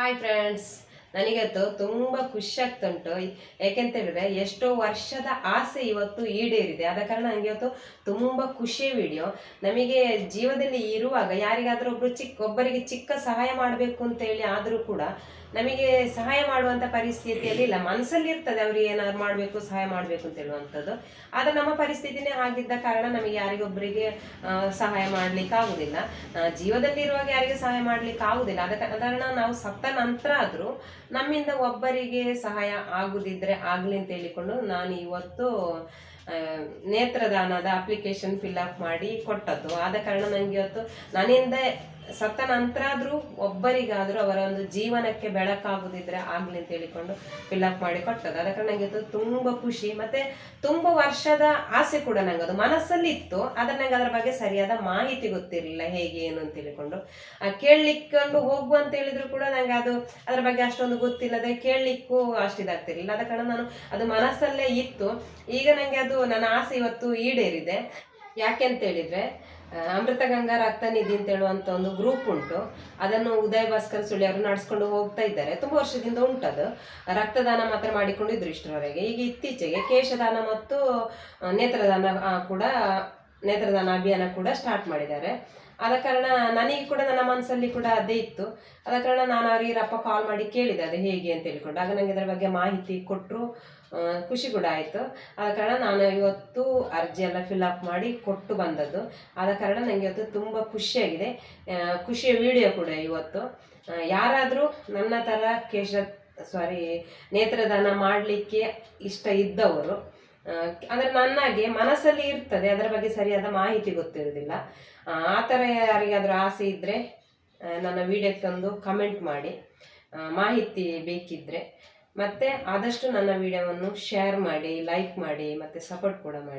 Hi friends, ನನಗಂತೂ ತುಂಬ ಖುಷಿ ಆಗ್ತುಂಟು ಯಾಕೆಂತ ಹೇಳಿದ್ರೆ ಎಷ್ಟೋ ವರ್ಷದ ಆಸೆ ಇವತ್ತು ಈಡೇರಿದೆ. ಆದ ಕಾರಣ ನನಗೆ ಇವತ್ತು ತುಂಬ ಖುಷಿ ವಿಡಿಯೋ. ನಮಗೆ ಜೀವದಲ್ಲಿ ಇರುವಾಗ ಯಾರಿಗಾದ್ರೂ ಒಬ್ರು ಚಿಕ್ಕ ಒಬ್ಬರಿಗೆ ಚಿಕ್ಕ ಸಹಾಯ ಮಾಡಬೇಕು ಅಂತ ಹೇಳಿ ಆದರೂ ಕೂಡ ನಮಗೆ ಸಹಾಯ ಮಾಡುವಂಥ ಪರಿಸ್ಥಿತಿಯಲ್ಲಿ ಇಲ್ಲ. ಮನಸ್ಸಲ್ಲಿ ಇರ್ತದೆ ಅವ್ರಿಗೆ ಏನಾದ್ರು ಮಾಡಬೇಕು ಸಹಾಯ ಮಾಡಬೇಕು ಅಂತ ಹೇಳುವಂಥದ್ದು. ಆದರೆ ನಮ್ಮ ಪರಿಸ್ಥಿತಿನೇ ಆಗಿದ್ದ ಕಾರಣ ನಮಗೆ ಯಾರಿಗೊಬ್ಬರಿಗೆ ಸಹಾಯ ಮಾಡ್ಲಿಕ್ಕೆ ಆಗುದಿಲ್ಲ ಆ, ಜೀವದಲ್ಲಿ ಇರುವಾಗ ಯಾರಿಗೆ ಸಹಾಯ ಮಾಡ್ಲಿಕ್ಕೆ ಆಗುದಿಲ್ಲ ಆದ ಕಾರಣ ನಾವು ಸತ್ತ ನಂತರ ಆದರೂ ನಮ್ಮಿಂದ ಒಬ್ಬರಿಗೆ ಸಹಾಯ ಆಗುದಿದ್ರೆ ಆಗ್ಲಿ ಅಂತ ಹೇಳಿಕೊಂಡು ನಾನು ಇವತ್ತು ನೇತ್ರದಾನದ ಅಪ್ಲಿಕೇಶನ್ ಫಿಲ್ ಅಪ್ ಮಾಡಿ ಕೊಟ್ಟದ್ದು. ಆದ ಕಾರಣ ನನಗೆ ಇವತ್ತು ನನ್ನಿಂದ ಸತ್ತ ನಂತರ ಆದರೂ ಒಬ್ಬರಿಗಾದರೂ ಅವರ ಒಂದು ಜೀವನಕ್ಕೆ ಬೆಳಕಾಗುದಿದ್ರೆ ಆಗ್ಲಿ ಅಂತ ಹೇಳಿಕೊಂಡು ಫಿಲ್ ಅಪ್ ಮಾಡಿ ಕೊಟ್ಟದ್ದು. ಅದಕ್ಕೆ ನನಗೆ ಅದು ತುಂಬ ಖುಷಿ. ಮತ್ತೆ ತುಂಬ ವರ್ಷದ ಆಸೆ ಕೂಡ ನಂಗೆ ಅದು ಮನಸ್ಸಲ್ಲಿ ಇತ್ತು ಆದ್ರೆ ನಂಗೆ ಅದರ ಬಗ್ಗೆ ಸರಿಯಾದ ಮಾಹಿತಿ ಗೊತ್ತಿರಲಿಲ್ಲ ಹೇಗೆ, ಏನು ಅಂತ ಹೇಳಿಕೊಂಡು. ಕೇಳ್ಲಿಕ್ಕೊಂಡು ಹೋಗು ಅಂತ ಹೇಳಿದ್ರು ಕೂಡ ನಂಗೆ ಅದು ಅದರ ಬಗ್ಗೆ ಅಷ್ಟೊಂದು ಗೊತ್ತಿಲ್ಲದೆ ಕೇಳಲಿಕ್ಕೂ ಅಷ್ಟು ಇದಾಗ್ತಿರ್ಲಿಲ್ಲ. ಅದ ಕಾರಣ ನಾನು ಅದು ಮನಸ್ಸಲ್ಲೇ ಇತ್ತು. ಈಗ ನನಗೆ ಅದು ನನ್ನ ಆಸೆ ಇವತ್ತು ಈಡೇರಿದೆ. ಯಾಕೆ ಅಂತ ಹೇಳಿದ್ರೆ ಅಮೃತ ಗಂಗಾ ರಕ್ತ ನಿಧಿ ಅಂತ ಹೇಳುವಂತ ಒಂದು ಗ್ರೂಪ್ ಉಂಟು. ಅದನ್ನು ಉದಯ ಭಾಸ್ಕರ್ ಸುಳ್ಳಿ ಅವರು ನಡೆಸ್ಕೊಂಡು ಹೋಗ್ತಾ ಇದ್ದಾರೆ. ತುಂಬ ವರ್ಷದಿಂದ ಉಂಟದು ರಕ್ತದಾನ ಮಾತ್ರ ಮಾಡಿಕೊಂಡಿದ್ರು ಇಷ್ಟರವರೆಗೆ. ಈಗ ಇತ್ತೀಚೆಗೆ ಕೇಶದಾನ ಮತ್ತು ನೇತ್ರದಾನ ಕೂಡ ನೇತ್ರದಾನ ಅಭಿಯಾನ ಕೂಡ ಸ್ಟಾರ್ಟ್ ಮಾಡಿದ್ದಾರೆ. ಆದ ಕಾರಣ ನನಗೆ ಕೂಡ ನನ್ನ ಮನಸ್ಸಲ್ಲಿ ಕೂಡ ಅದೇ ಇತ್ತು. ಆದ ಕಾರಣ ನಾನು ಅವರಿಗೆ ರಪ್ಪ ಕಾಲ್ ಮಾಡಿ ಕೇಳಿದೆ ಅದು ಹೇಗೆ ಅಂತ ಹೇಳಿಕೊಂಡು. ಆಗ ನನಗೆ ಇದರ ಬಗ್ಗೆ ಮಾಹಿತಿ ಕೊಟ್ಟರು ಖುಷಿ ಕೂಡ ಆಯಿತು. ಆದ ಕಾರಣ ನಾನು ಇವತ್ತು ಅರ್ಜಿ ಎಲ್ಲ ಅಪ್ ಮಾಡಿ ಕೊಟ್ಟು ಬಂದದ್ದು. ಆದ ಕಾರಣ ನನಗೆ ಇವತ್ತು ತುಂಬ ಖುಷಿಯಾಗಿದೆ. ಖುಷಿಯ ವಿಡಿಯೋ ಕೂಡ ಇವತ್ತು. ಯಾರಾದರೂ ನನ್ನ ಥರ ಕೇಶ ಸಾರಿ ನೇತ್ರದಾನ ಮಾಡಲಿಕ್ಕೆ ಇಷ್ಟ ಇದ್ದವರು ಅಂದ್ರೆ ನನ್ನಾಗೆ ಮನಸ್ಸಲ್ಲಿ ಇರ್ತದೆ, ಅದರ ಬಗ್ಗೆ ಸರಿಯಾದ ಮಾಹಿತಿ ಗೊತ್ತಿರೋದಿಲ್ಲ. ಆ ಥರ ಯಾರಿಗಾದರೂ ಆಸೆ ಇದ್ದರೆ ನನ್ನ ವಿಡಿಯೋಕ್ಕೊಂದು ಕಮೆಂಟ್ ಮಾಡಿ. ಮಾಹಿತಿ ಬೇಕಿದ್ದರೆ ಮತ್ತು ಆದಷ್ಟು ನನ್ನ ವಿಡಿಯೋವನ್ನು ಶೇರ್ ಮಾಡಿ ಲೈಕ್ ಮಾಡಿ, ಮತ್ತು ಸಪೋರ್ಟ್ ಕೂಡ ಮಾಡಿ.